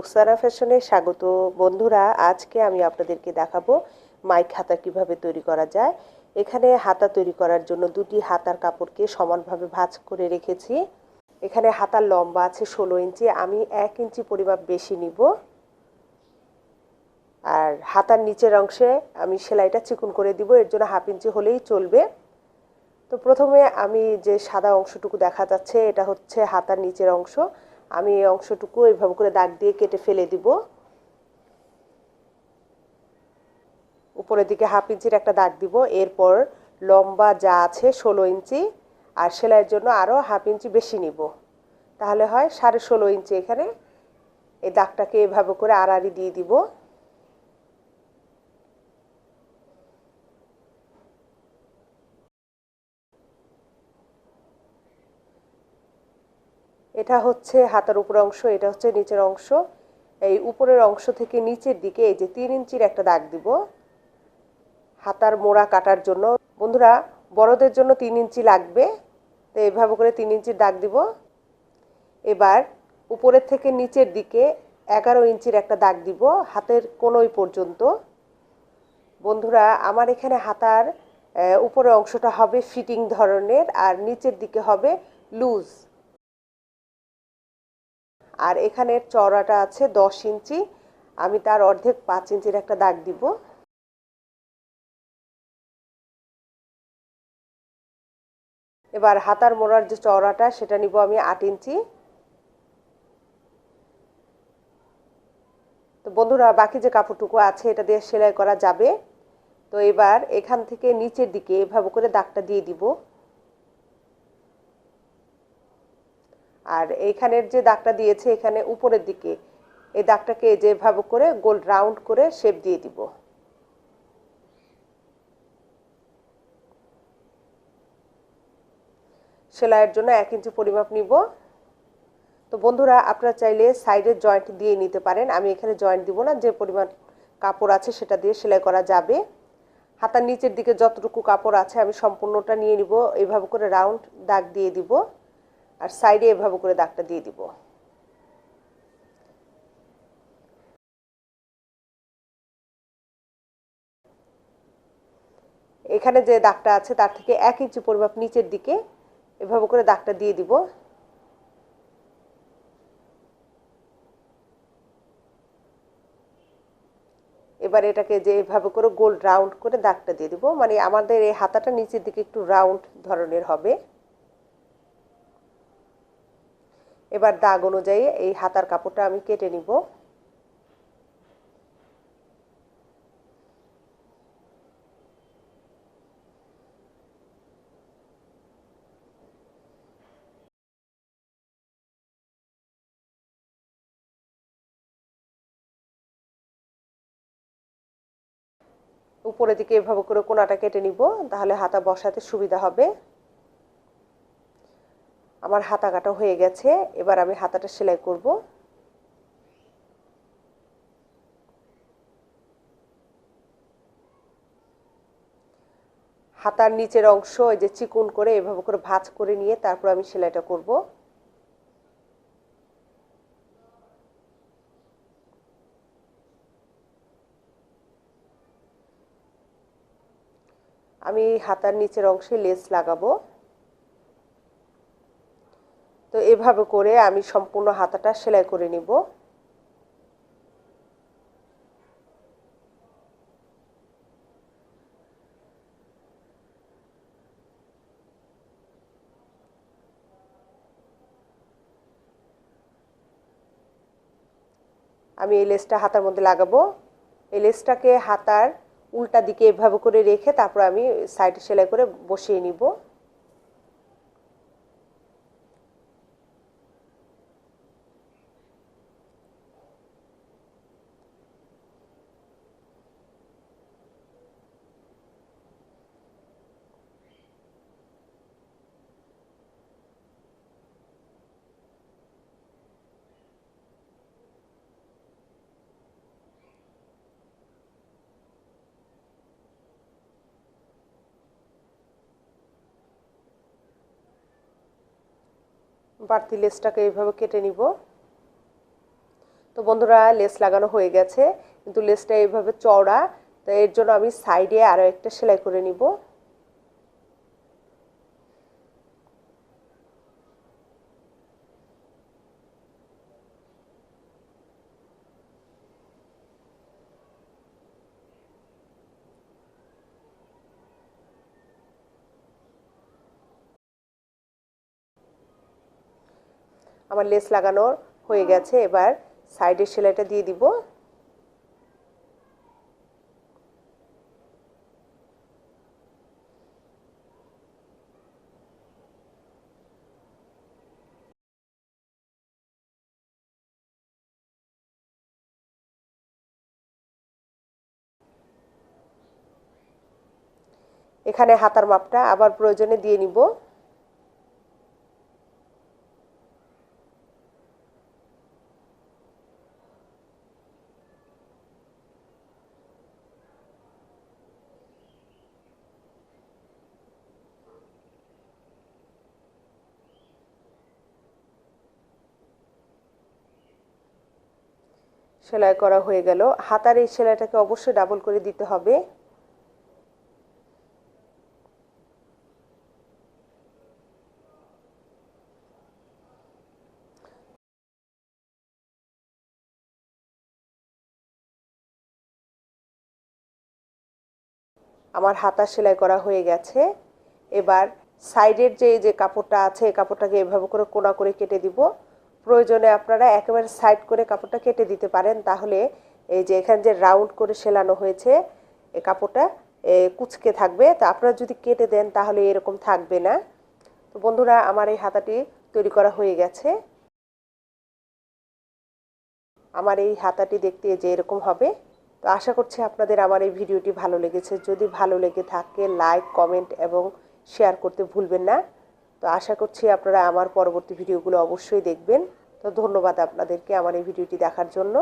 রুকসানা ফ্যাশনে স্বাগত বন্ধুরা। আজকে আমি আপনাদেরকে দেখাবো মাইক হাতা কীভাবে তৈরি করা যায়। এখানে হাতা তৈরি করার জন্য দুটি হাতার কাপড়কে সমানভাবে ভাঁজ করে রেখেছি। এখানে হাতার লম্বা আছে ষোলো ইঞ্চি, আমি এক ইঞ্চি পরিমাপ বেশি নিব। আর হাতার নিচের অংশে আমি সেলাইটা চিকুন করে দিব, এর জন্য হাফ ইঞ্চি হলেই চলবে। তো প্রথমে আমি যে সাদা অংশটুকু দেখা যাচ্ছে, এটা হচ্ছে হাতার নিচের অংশ। আমি এই অংশটুকু এইভাবে করে দাগ দিয়ে কেটে ফেলে দিব। উপরের দিকে হাফ ইঞ্চির একটা দাগ দিব। এরপর লম্বা যা আছে ষোলো ইঞ্চি আর সেলাইয়ের জন্য আরও হাফ ইঞ্চি বেশি নিব। তাহলে হয় সাড়ে ষোলো ইঞ্চি এখানে। এই দাগটাকে এভাবে করে আড়াআড়ি দিয়ে দিব। এটা হচ্ছে হাতার উপর অংশ, এটা হচ্ছে নিচের অংশ। এই উপরের অংশ থেকে নিচের দিকে এই যে তিন ইঞ্চির একটা দাগ দিব হাতার মোড়া কাটার জন্য। বন্ধুরা, বড়দের জন্য তিন ইঞ্চি লাগবে, তো এভাবে করে তিন ইঞ্চির দাগ দিব। এবার উপরের থেকে নিচের দিকে এগারো ইঞ্চির একটা দাগ দিব হাতের কোনোই পর্যন্ত। বন্ধুরা, আমার এখানে হাতার উপরের অংশটা হবে ফিটিং ধরনের আর নিচের দিকে হবে লুজ। আর এখানের চওড়াটা আছে দশ ইঞ্চি। আমি তার অর্ধেক পাঁচ ইঞ্চির একটা দাগ দিব। এবার হাতার মোড়ার যে চওড়াটা, সেটা নিব আমি আট ইঞ্চি। তো বন্ধুরা, বাকি যে কাপড়টুকু আছে, এটা দিয়ে সেলাই করা যাবে। তো এবার এখান থেকে নিচের দিকে এভাবে করে দাগটা দিয়ে দিব। আর এইখানের যে দাগটা দিয়েছে এখানে উপরের দিকে, এই দাগটাকে যেভাবে করে গোল রাউন্ড করে শেপ দিয়ে দিব। সেলাইয়ের জন্য এক ইঞ্চি পরিমাপ নিব। তো বন্ধুরা, আপনারা চাইলে সাইডের জয়েন্ট দিয়ে নিতে পারেন। আমি এখানে জয়েন্ট দিব না, যে পরিমাণ কাপড় আছে সেটা দিয়ে সেলাই করা যাবে। হাতার নিচের দিকে যতটুকু কাপড় আছে, আমি সম্পূর্ণটা নিয়ে নিব। এইভাবে করে রাউন্ড দাগ দিয়ে দিব। আর সাইডে এভাবে করে দাগটা দিয়ে দিব। এখানে যে দাগটা আছে তার থেকে এক ইঞ্চি পরিমাপ নিচের দিকে এভাবে করে দাগটা দিয়ে দিব। এবার এটাকে যে এভাবে করে গোল রাউন্ড করে দাগটা দিয়ে দিব। মানে আমাদের এই হাতাটা নিচের দিকে একটু রাউন্ড ধরনের হবে। এবার দাগ অনুযায়ী এই হাতার কাপড়টা আমি কেটে নিব। উপরের দিকে এভাবে করে কোনাটা কেটে নিব, তাহলে হাতা বসাতে সুবিধা হবে। আমার হাতা কাটা হয়ে গেছে, এবার আমি হাতাটা সেলাই করব। হাতার নিচের অংশ, এই যে চিকুন করে এভাবে করে ভাঁজ করে নিয়ে তারপর আমি সেলাইটা করব। আমি হাতার নিচের অংশে লেস লাগাবো। তো এভাবে করে আমি সম্পূর্ণ হাতাটা সেলাই করে নিব। আমি এই লেসটা হাতার মধ্যে লাগাবো। এই লেসটাকে হাতার উল্টা দিকে এভাবে করে রেখে তারপর আমি সাইডে সেলাই করে বসিয়ে নিব। বাড়তি লেসটাকে এইভাবে কেটে নিব। তো বন্ধুরা, লেস লাগানো হয়ে গেছে, কিন্তু লেসটা এইভাবে চওড়া, তো এর জন্য আমি সাইডে আরও একটা সেলাই করে নিব। আমার লেস লাগানো হয়ে গেছে, এবার সাইডের সেলাইটা দিয়ে দিব। এখানে হাতার মাপটা আবার প্রয়োজনে দিয়ে নিব। সেলাই করা হয়ে গেল। হাতার এই সেলাইটাকে অবশ্যই ডাবল করে দিতে হবে। আমার হাতা সেলাই করা হয়ে গেছে। এবার সাইডের যে যে কাপড়টা আছে কাপড়টাকে এভাবে করে কোনা করে কেটে দিব। প্রয়োজনে আপনারা একেবারে সাইড করে কাপড়টা কেটে দিতে পারেন। তাহলে এই যে এখানে যে রাউন্ড করে সেলানো হয়েছে এই কাপড়টা কুচকে থাকবে। তো আপনারা যদি কেটে দেন তাহলে এরকম থাকবে না। তো বন্ধুরা, আমার এই হাতাটি তৈরি করা হয়ে গেছে। আমার এই হাতাটি দেখতে যে এরকম হবে। তো আশা করছি আপনাদের আমার এই ভিডিওটি ভালো লেগেছে। যদি ভালো লেগে থাকে, লাইক, কমেন্ট এবং শেয়ার করতে ভুলবেন না। তো আশা করছি আপনারা আমার পরবর্তী ভিডিওগুলো অবশ্যই দেখবেন। তো ধন্যবাদ আপনাদেরকে আমার এই ভিডিওটি দেখার জন্য।